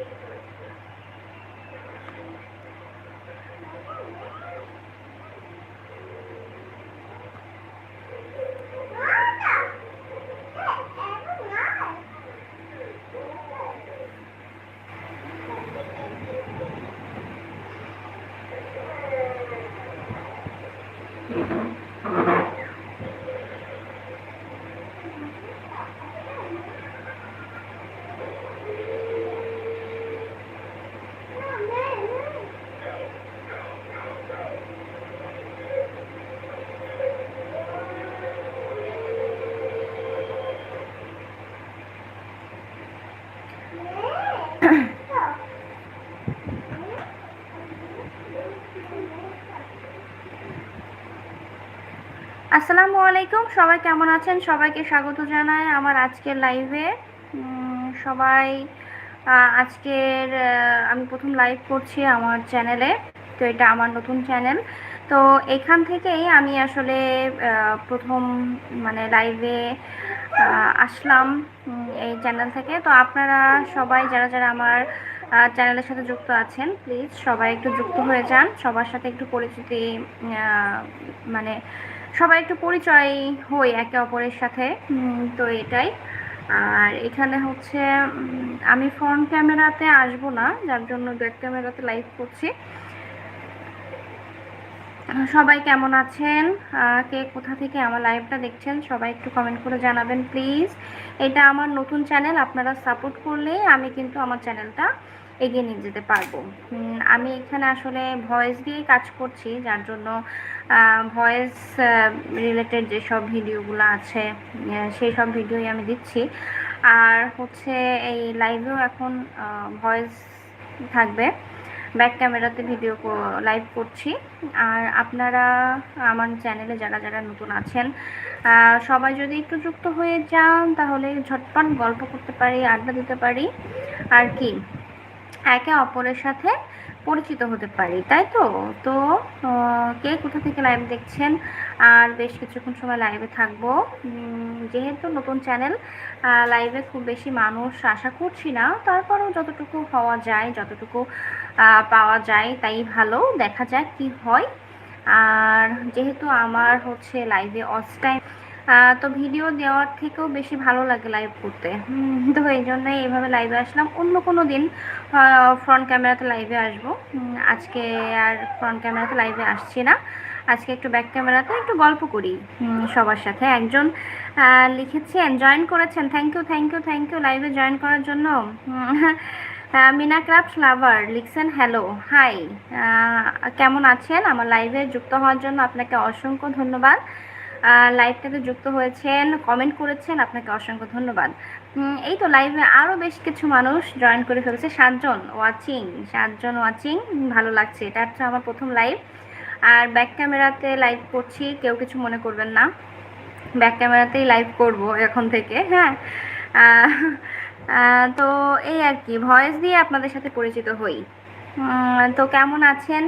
Oh, my God. আসসালামু আলাইকুম। সবাই কেমন আছেন? সবাইকে স্বাগত জানাই আমার আজকের লাইভে সবাই আজকের আমি প্রথম লাইভ করছি আমার চ্যানেলে তো এটা আমার নতুন চ্যানেল তো এখান থেকেই আমি আসলে প্রথম মানে লাইভে আসলাম এই চ্যানেল থেকে। তো আপনারা সবাই, যারা যারা আমার চ্যানেলের সাথে যুক্ত আছেন প্লিজ সবাই একটু যুক্ত হয়ে যান। সবার সাথে একটু পরিচিতি মানে সবাই একটু পরিচয় হই একে অপরের সাথে। তো এটাই। আর এখানে হচ্ছে আমি ফ্রন্ট ক্যামেরাতে আসব না যার জন্য ব্যাক ক্যামেরাতে লাইভ করছি। সবাই কেমন আছেন? কে কোথা থেকে আমার লাইভটা দেখছেন সবাই একটু কমেন্ট করে জানাবেন প্লিজ এটা আমার নতুন চ্যানেল আপনারা সাপোর্ট করলে আমি কিন্তু আমার চ্যানেলটা এগিয়ে নিয়ে যেতে পারব। আমি এখানে আসলে ভয়েস দিয়ে কাজ করছি, যার জন্য ভয়েস রিলেটেড যেসব ভিডিওগুলো আছে সেই সব ভিডিওই আমি দিচ্ছি। আর হচ্ছে এই লাইভেও এখন ভয়েস থাকবে। ব্যাক ক্যামেরাতে ভিডিও লাইভ করছি। আর আপনারা আমার চ্যানেলে যারা যারা নতুন আছেন সবাই যদি একটু যুক্ত হয়ে যান, তাহলে ঝটপট গল্প করতে পারি, আড্ডা দিতে পারি। আর কি? একে অপরের সাথে পরিচিত হতে পারি, তাই তো? তো কে কোথা থেকে লাইভ দেখছেন? আর বেশ কিছুক্ষণ সময় লাইভে থাকব। যেহেতু নতুন চ্যানেল লাইভে খুব বেশি মানুষ আশা করছি না। তারপরেও যতটুকু হওয়া যায়, যতটুকু পাওয়া যায়, তাই ভালো। দেখা যাক কি হয়। আর যেহেতু আমার হচ্ছে লাইভে অস টাইম তো ভিডিও দেওয়ার থেকেও বেশি ভালো লাগে লাইভ করতে। তো এই জন্যই এইভাবে লাইভে আসলাম। অন্য কোনো দিন ফ্রন্ট ক্যামেরাতে লাইভে আসব। আজকে আর ফ্রন্ট ক্যামেরাতে লাইভে আসছি না। আজকে একটু ব্যাক ক্যামেরাতে একটু গল্প করি। সবার সাথে। একজন লিখেছেন জয়েন করেছেন। Thank you thank you thank you লাইভে জয়েন করার জন্য। মিনা ক্রাফট লাভার লিখছেন হ্যালো হাই কেমন আছেন? আমার লাইভে যুক্ত হওয়ার জন্য আপনাকে অসংখ্য ধন্যবাদ। লাইভটাতে যুক্ত হয়েছেন কমেন্ট করেছেন, আপনাকে অসংখ্য ধন্যবাদ। এই তো লাইভে আরও বেশ কিছু মানুষ জয়েন করে ফেলেছে। সাতজন ওয়াচিং সাতজন ওয়াচিং ভালো লাগছে। এটা হচ্ছে আমার প্রথম লাইভ আর ব্যাক ক্যামেরাতে লাইভ করছি, কেউ কিছু মনে করবেন না। ব্যাক ক্যামেরাতেই লাইভ করব এখন থেকে হ্যাঁ? তো এই আর কি ভয়েস দিয়ে আপনাদের সাথে পরিচিত হই। তো কেমন আছেন?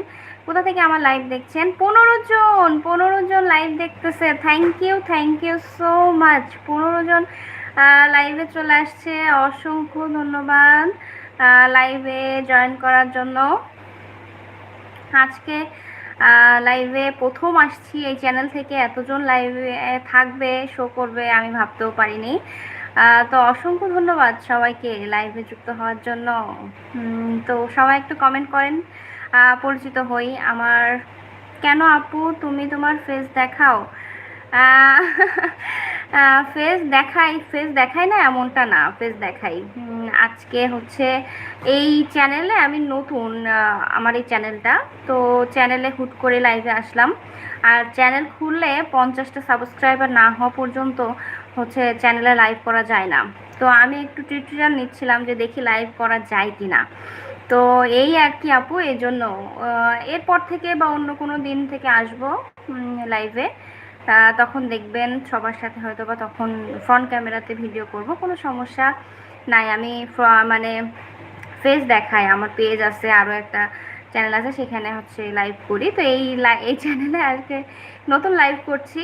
কোথা থেকে আমার লাইভ দেখছেন? পনেরো জন পনেরো জন লাইভ দেখতেছে। Thank you thank you so much পনেরো জন লাইভে চলে আসছে। অসংখ্য ধন্যবাদ লাইভে জয়েন করার জন্য। আজকে লাইভে প্রথম আসছি এই চ্যানেল থেকে। এতজন লাইভে থাকবে শো করবে, আমি ভাবতেও পারিনি। তো অসংখ্য ধন্যবাদ সবাইকে লাইভে যুক্ত হওয়ার জন্য। তো সবাই একটু কমেন্ট করেন। পরিচিত হই। আমার কেন আপু, তুমি তোমার ফেস দেখাও? ফেস দেখাই ফেস দেখাই না, এমনটা না ফেস দেখাই। আজকে হচ্ছে এই চ্যানেলে আমি নতুন আমার এই চ্যানেলটা তো চ্যানেলে হুট করে লাইভে আসলাম। আর চ্যানেল খুললে পঞ্চাশটা সাবস্ক্রাইবার না হওয়া পর্যন্ত হচ্ছে চ্যানেলে লাইভ করা যায় না। তো আমি একটু টিউটোরিয়াল নিচ্ছিলাম যে দেখি লাইভ করা যায় কি না তো এই আর কি আপু, এই জন্য। এরপর থেকে বা অন্য কোনো দিন থেকে আসব লাইভে তখন দেখবেন সবার সাথে হয়তো বা তখন ফ্রন্ট ক্যামেরাতে ভিডিও করব, কোনো সমস্যা নাই। আমি মানে ফেস দেখাই, আমার পেজ আছে আরও একটা চ্যানেল আছে, সেখানে হচ্ছে লাইভ করি। তো এই এই চ্যানেলে আজকে নতুন লাইভ করছি।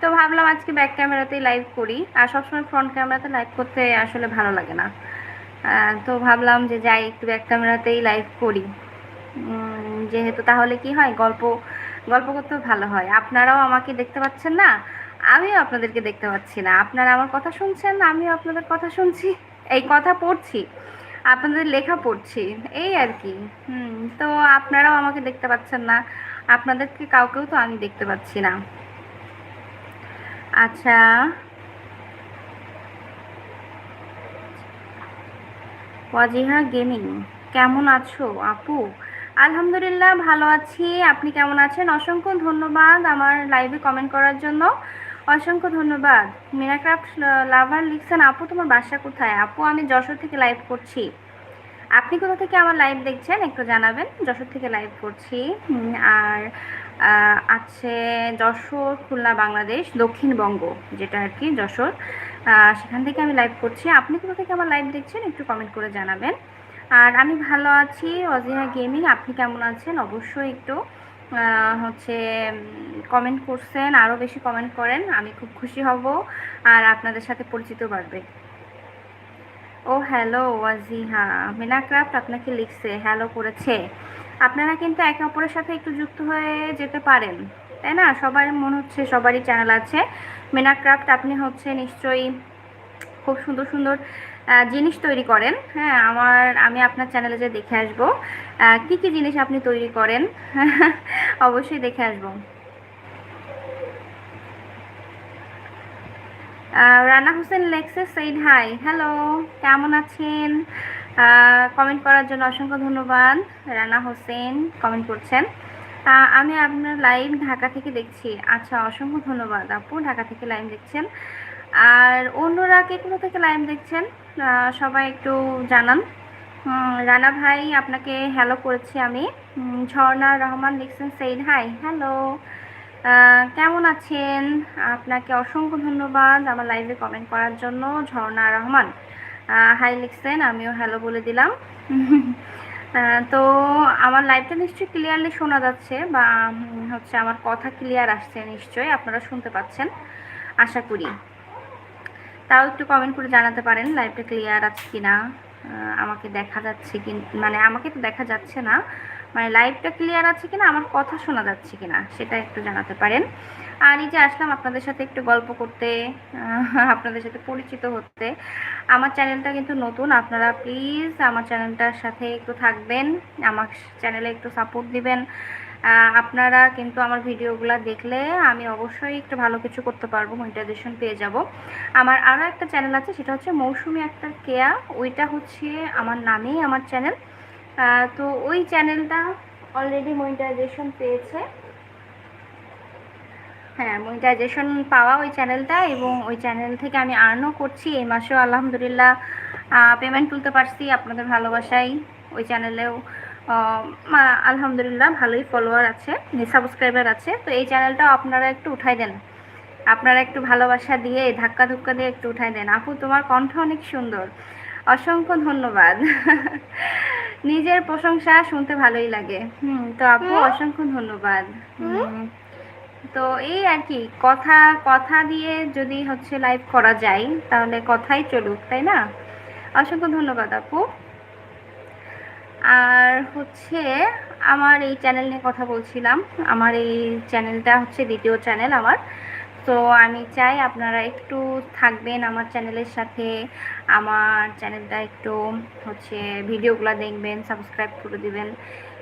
তো ভাবলাম আজকে ব্যাক ক্যামেরাতেই লাইভ করি। আর সবসময় ফ্রন্ট ক্যামেরাতে লাইভ করতে আসলে ভালো লাগে না। তো ভাবলাম যে যাই, একটু ব্যাক ক্যামেরাতেই লাইভ করি। যেহেতু তাহলে কি হয়, গল্প গল্প করতেও ভালো হয়। আপনারাও আমাকে দেখতে পাচ্ছেন না, আমিও আপনাদেরকে দেখতে পাচ্ছি না। আপনারা আমার কথা শুনছেন, আমিও আপনাদের কথা শুনছি, এই কথা পড়ছি, আপনাদের লেখা পড়ছি, এই আর কি। হুম, তো আপনারাও আমাকে দেখতে পাচ্ছেন না, আপনাদেরকে কাউকেও তো আমি দেখতে পাচ্ছি না। আচ্ছা ওয়াজিহা গেমিং। কেমন আছো আপু? আলহামদুলিল্লাহ ভালো আছি। আপনি কেমন আছেন? অসংখ্য ধন্যবাদ আমার লাইভে কমেন্ট করার জন্য। অসংখ্য ধন্যবাদ। মিনাক্রাফট লাভার লিখছেন, আপু, তোমার বাসা কোথায়? আপু, আমি যশোর থেকে লাইভ করছি। আপনি কোথা থেকে আমার লাইভ দেখছেন? একটু জানাবেন। যশোর থেকে লাইভ করছি। আর আছে যশোর, খুলনা, বাংলাদেশ দক্ষিণবঙ্গ যেটা আর কি যশোর। সেখান থেকে আমি লাইভ করছি। আপনি কোথা থেকে আমার লাইভ দেখছেন একটু কমেন্ট করে জানাবেন। আর আমি ভালো আছি অজিহা গেমিং আপনি কেমন আছেন? অবশ্যই একটু হচ্ছে কমেন্ট করছেন আরও বেশি কমেন্ট করেন, আমি খুব খুশি হব আর আপনাদের সাথে পরিচিত বাড়বে। ও হ্যালো ওয়াজিহা মিনাক্রাফট আপনাকে লিখছে হ্যালো করেছে। আপনারা কিন্তু একে অপরের সাথে একটু যুক্ত হয়ে যেতে পারেন, তাই না? সবার মনে হচ্ছে, সবারই চ্যানেল আছে। মিনাক্রাফট আপনি হচ্ছে নিশ্চয়ই খুব সুন্দর সুন্দর জিনিস তৈরি করেন। হ্যাঁ আমার, আমি আপনার চ্যানেলে যে দেখে আসব কি কি জিনিস আপনি তৈরি করেন, অবশ্যই দেখে আসব। রানা হোসেন লেক্সে সেইড হাই হ্যালো কেমন আছেন? কমেন্ট করার জন্য অসংখ্য ধন্যবাদ, রানা হোসেন কমেন্ট করছেন। আমি আপনার লাইভ ঢাকা থেকে দেখছি। আচ্ছা অসংখ্য ধন্যবাদ আপু, ঢাকা থেকে লাইভ দেখছেন। আর অন্যরা কে কোথা থেকে লাইভ দেখছেন? সবাই একটু জানান। রানা ভাই আপনাকে হ্যালো করেছি আমি। ঝর্ণা রহমান লিখছেন সেইড হাই হ্যালো কেমন আছেন? আপনাকে অসংখ্য ধন্যবাদ আমার লাইভে কমেন্ট করার জন্য, ঝর্ণা রহমান। হাই লিখছেন আমিও হ্যালো বলে দিলাম। তো আমার লাইভটা নিশ্চয়ই ক্লিয়ারলি শোনা যাচ্ছে বা হচ্ছে আমার কথা ক্লিয়ার আসছে নিশ্চয়ই, আপনারা শুনতে পাচ্ছেন, আশা করি। তাও একটু কমেন্ট করে জানাতে পারেন লাইভটা ক্লিয়ার আছে কি না আমাকে দেখা যাচ্ছে কি মানে আমাকে তো দেখা যাচ্ছে না মানে লাইভটা ক্লিয়ার আছে কিনা, আমার কথা শোনা যাচ্ছে কিনা, সেটা একটু জানাতে পারেন। এই যে আসলাম আপনাদের সাথে একটু গল্প করতে আপনাদের সাথে পরিচিত হতে, আমার চ্যানেলটা কিন্তু নতুন, আপনারা প্লিজ আমার চ্যানেলটার সাথে একটু থাকবেন, আমার চ্যানেলে একটু সাপোর্ট দিবেন। আপনারা কিন্তু আমার ভিডিওগুলো দেখলে আমি অবশ্যই একটু ভালো কিছু করতে পারব মনিটাইজেশন পেয়ে যাব। আমার আরও একটা চ্যানেল আছে, সেটা হচ্ছে মৌসুমি একটা কেয়া, ওইটা হচ্ছে আমার নামেই আমার চ্যানেল। তো ওই চ্যানেলটা অলরেডি মনিটাইজেশন পেয়েছে। হ্যাঁ মনিটাইজেশন পাওয়া ওই চ্যানেলটা এবং ওই চ্যানেল থেকে আমি আর্নও করছি। এই মাসেও আলহামদুলিল্লাহ পেমেন্ট তুলতে পারছি আপনাদের ভালোবাসাই ওই চ্যানেলেও মা- আলহামদুলিল্লাহ ভালোই ফলোয়ার আছে সাবস্ক্রাইবার আছে। তো এই চ্যানেলটাও আপনারা একটু উঠাই দেন। আপনারা একটু ভালোবাসা দিয়ে ধাক্কা ধুক্কা দিয়ে একটু উঠাই দেন। আপু তোমার কণ্ঠ অনেক সুন্দর। অসংখ্য ধন্যবাদ। নিজের প্রশংসা শুনতে ভালোই লাগে। হুম তো আপু অসংখ্য ধন্যবাদ। হুম, তো এই আর কি, কথা কথা দিয়ে যদি হচ্ছে লাইভ করা যায়, তাহলে কথাই চলুক, তাই না? অসংখ্য ধন্যবাদ আপু। আর হচ্ছে আমার এই চ্যানেল নিয়ে কথা বলছিলাম, আমার এই চ্যানেলটা হচ্ছে দ্বিতীয় চ্যানেল আমার। তো আমি চাই আপনারা একটু থাকবেন আমার চ্যানেলের সাথে, আমার চ্যানেলটা একটু হচ্ছে ভিডিওগুলো দেখবেন সাবস্ক্রাইব করে দিবেন।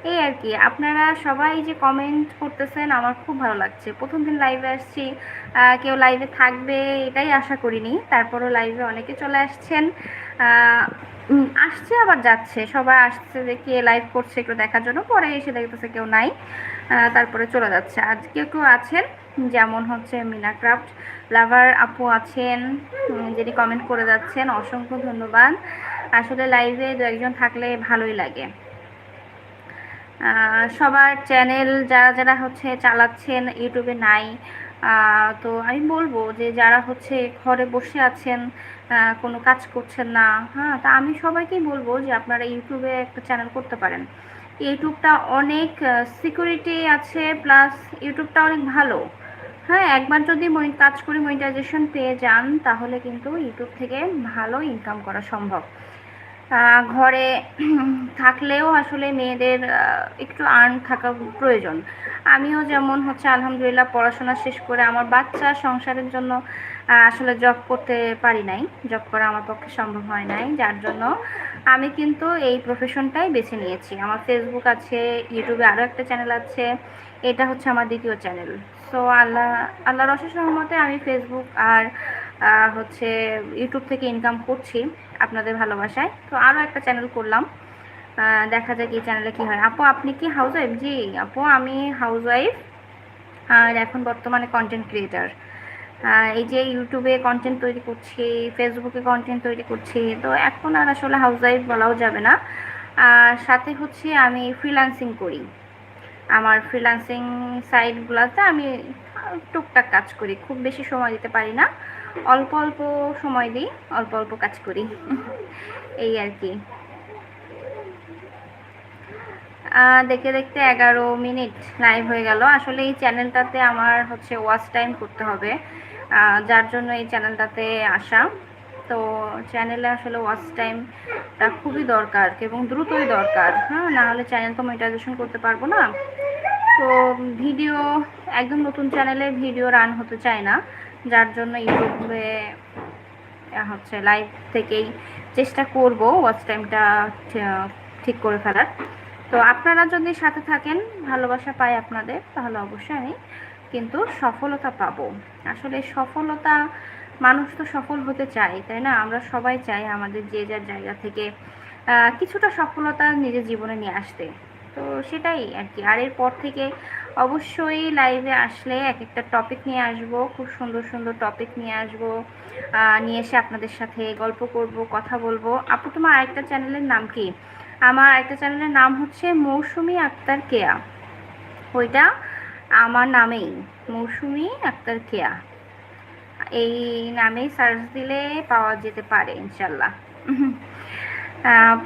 এই আর কি। আপনারা সবাই যে কমেন্ট করতেছেন আমার খুব ভালো লাগছে। প্রথম দিন লাইভে আসছি কেউ লাইভে থাকবে এটাই আশা করিনি। তারপরও লাইভে অনেকে চলে আসছেন। আসছে আবার যাচ্ছে। সবাই আসছে যে কে লাইভ করছে একটু দেখার জন্য। পরে এসে দেখতেছে কেউ নাই। তারপরে চলে যাচ্ছে। আজ কেউ কেউ আছেন, যেমন হচ্ছে মিনা ক্রাফট লাভার আপু আছেন যিনি কমেন্ট করে যাচ্ছেন। অসংখ্য ধন্যবাদ। আসলে লাইভে দু একজন থাকলে ভালোই লাগে। সবার চ্যানেল যারা যারা হচ্ছে চালাচ্ছেন ইউটিউবে নাই তো আমি বলব যে যারা হচ্ছে ঘরে বসে আছেন কোনো কাজ করছেন না হ্যাঁ তা আমি সবাইকেই বলব যে আপনারা ইউটিউবে একটা চ্যানেল করতে পারেন। ইউটিউবটা অনেক সিকিউরিটি আছে প্লাস ইউটিউবটা অনেক ভালো। হ্যাঁ একবার যদি কাজ করে মনিটাইজেশন পেয়ে যান, তাহলে কিন্তু ইউটিউব থেকে ভালো ইনকাম করা সম্ভব। ঘরে থাকলেও আসলে মেয়েদের একটু আর্ন থাকা প্রয়োজন। আমিও যেমন হচ্ছে আলহামদুলিল্লাহ পড়াশোনা শেষ করে আমার বাচ্চা সংসারের জন্য আসলে জব করতে পারি নাই। জব করা আমার পক্ষে সম্ভব হয় নাই। যার জন্য আমি কিন্তু এই প্রফেশনটাই বেছে নিয়েছি। আমার ফেসবুক আছে ইউটিউবে আরও একটা চ্যানেল আছে। এটা হচ্ছে আমার দ্বিতীয় চ্যানেল সো আল্লাহ, আল্লাহর অশেষ রহমতে আমি ফেসবুক আর হচ্ছে ইউটিউব থেকে ইনকাম করছি। আপনাদের ভালোবাসায়। তো আরও একটা চ্যানেল করলাম। দেখা যাক এই চ্যানেলে কি হয়। আপু, আপনি কি হাউস ওয়াইফ জি, আপু, আমি হাউস ওয়াইফ আর এখন বর্তমানে কন্টেন্ট ক্রিয়েটার এই যে ইউটিউবে কন্টেন্ট তৈরি করছি ফেসবুকে কন্টেন্ট তৈরি করছি, তো এখন আর আসলে হাউস ওয়াইফ বলাও যাবে না। আর সাথে হচ্ছে আমি ফ্রিল্যান্সিং করি। আমার ফ্রিল্যান্সিং সাইটগুলোতে আমি টুকটাক কাজ করি। খুব বেশি সময় দিতে পারি না। অল্প অল্প সময় দিই অল্প অল্প কাজ করি। এই আর কি। আহ, দেখতে এগারো মিনিট লাইভ হয়ে গেল। আসলে এই চ্যানেলটাতে আমার হচ্ছে ওয়াচ টাইম করতে হবে। যার জন্য এই চ্যানেলটাতে আসা। তো চ্যানেলে আসলে ওয়াচ টাইমটা খুবই দরকার এবং দ্রুতই দরকার। হ্যাঁ না হলে চ্যানেল তো মনিটাইজেশন করতে পারব না। তো ভিডিও একদম নতুন চ্যানেলে ভিডিও রান হতে চায় না। যার জন্য ইউটিউবে হচ্ছে লাইভ থেকেই চেষ্টা করব ওয়াচ টাইমটা ঠিক করে ফেলার। তো আপনারা যদি সাথে থাকেন, ভালোবাসা পাই আপনাদের, তাহলে অবশ্যই আমি কিন্তু সফলতা পাবো। আসলে সফলতা, মানুষ তো সফল হতে চায়, তাই না? আমরা সবাই চাই আমাদের যে যার জায়গা থেকে কিছুটা সফলতা নিজের জীবনে নিয়ে আসতে। তো সেটাই আর কি আর এরপর থেকে অবশ্যই লাইভে আসলে এক একটা টপিক নিয়ে আসব, খুব সুন্দর সুন্দর টপিক নিয়ে আসব নিয়ে এসে আপনাদের সাথে গল্প করব, কথা বলব। আপু, তোমার আরেকটা চ্যানেলের নাম কি? আমার একটা চ্যানেলের নাম হচ্ছে মৌসুমি আক্তার কেয়া। ওইটা আমার নামেই, মৌসুমি আক্তার কেয়া। এই নামেই সার্চ দিলে পাওয়া যেতে পারে, ইনশাল্লাহ।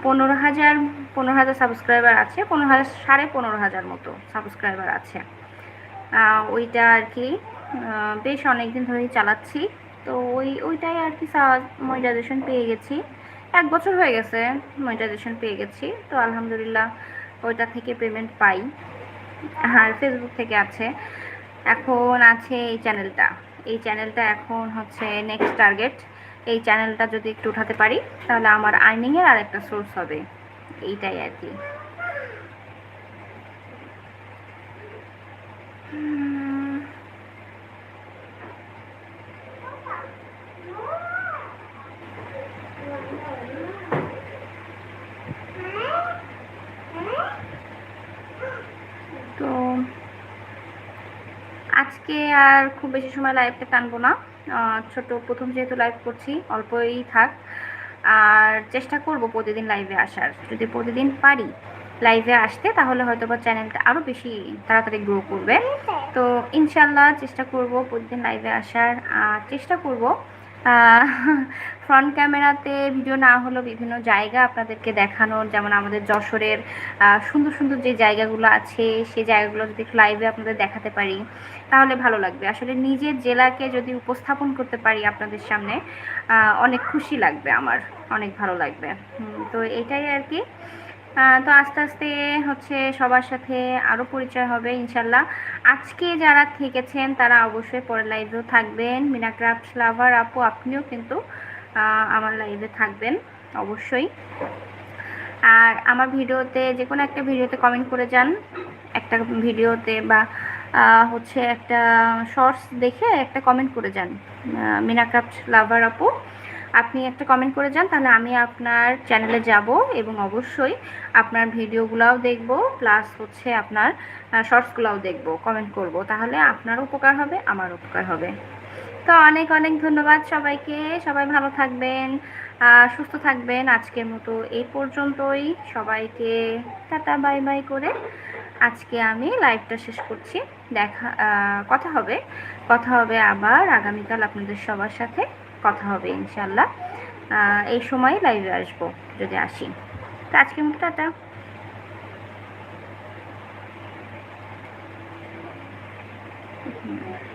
পনেরো হাজার পনেরো হাজার সাবস্ক্রাইবার আছে, পনেরো হাজার, সাড়ে পনেরো হাজার মতো সাবস্ক্রাইবার আছে। ওইটা আর কি বেশ অনেক দিন ধরেই চালাচ্ছি। তো ওই, ওইটাই আর কি মনিটাইজেশন পেয়ে গেছি। এক বছর হয়ে গেছে মনিটাইজেশন পেয়ে গেছি। তো আলহামদুলিল্লাহ ওইটা থেকে পেমেন্ট পাই। আর ফেসবুক থেকে আছে। এখন আছে এই চ্যানেলটা এই চ্যানেলটা এখন হচ্ছে নেক্সট টার্গেট এই চ্যানেলটা যদি একটু উঠাতে পারি, তাহলে আমার আর্নিংয়ের আর একটা সোর্স হবে। এইটাই আর কি উম, তো আজকে আর খুব বেশি সময় লাইভটা টানবো না। ছোট প্রথম যেহেতু লাইভ করছি অল্পই থাক। আর চেষ্টা করব প্রতিদিন লাইভে আসার। যদি প্রতিদিন পারি লাইভে আসতে তাহলে হয়তো বা চ্যানেলটা আরও বেশি তাড়াতাড়ি গ্রো করবে। তো ইনশাল্লাহ চেষ্টা করব প্রতিদিন লাইভে আসার। আর চেষ্টা করব ফ্রন্ট ক্যামেরাতে ভিডিও না হলেও বিভিন্ন জায়গা আপনাদেরকে দেখানোর যেমন আমাদের যশোরের সুন্দর সুন্দর যে জায়গাগুলো আছে, সেই জায়গাগুলো যদি লাইভে আপনাদের দেখাতে পারি, তাহলে ভালো লাগবে। আসলে নিজের জেলাকে যদি উপস্থাপন করতে পারি আপনাদের সামনে অনেক খুশি লাগবে আমার, অনেক ভালো লাগবে। তো এটাই আর কি। তো আস্তে আস্তে হচ্ছে সবার সাথে আরও পরিচয় হবে, ইনশাল্লাহ। আজকে যারা থেকেছেন, তারা অবশ্যই পরের লাইভেও থাকবেন। মিনা ক্রাফট লাভার আপু, আপনিও কিন্তু আমার লাইভে থাকবেন অবশ্যই। আর আমার ভিডিওতে যে কোনো একটা ভিডিওতে কমেন্ট করে যান। একটা ভিডিওতে বা হচ্ছে একটা শর্টস দেখে একটা কমেন্ট করে যান। আহ, মিনা ক্রাফট লাভার আপু আপনি একটা কমেন্ট করে যান তাহলে আমি আপনার চ্যানেলে যাব এবং অবশ্যই আপনার ভিডিওগুলোও দেখব প্লাস হচ্ছে আপনার শর্টসগুলোও দেখব কমেন্ট করব। তাহলে আপনার উপকার হবে আমার উপকার হবে। তো অনেক অনেক ধন্যবাদ সবাইকে। সবাই ভালো থাকবেন সুস্থ থাকবেন আজকের মতো এই পর্যন্তই। সবাইকে টাটা, বাই বাই করে আজকে আমি লাইভটা শেষ করছি। দেখা কথা হবে। কথা হবে আবার আগামীকাল আপনাদের সবার সাথে কথা হবে ইনশাল্লাহ এই সময় লাইভে আসব, যদি আসি। তো আজকের মতো টাটা। হুম।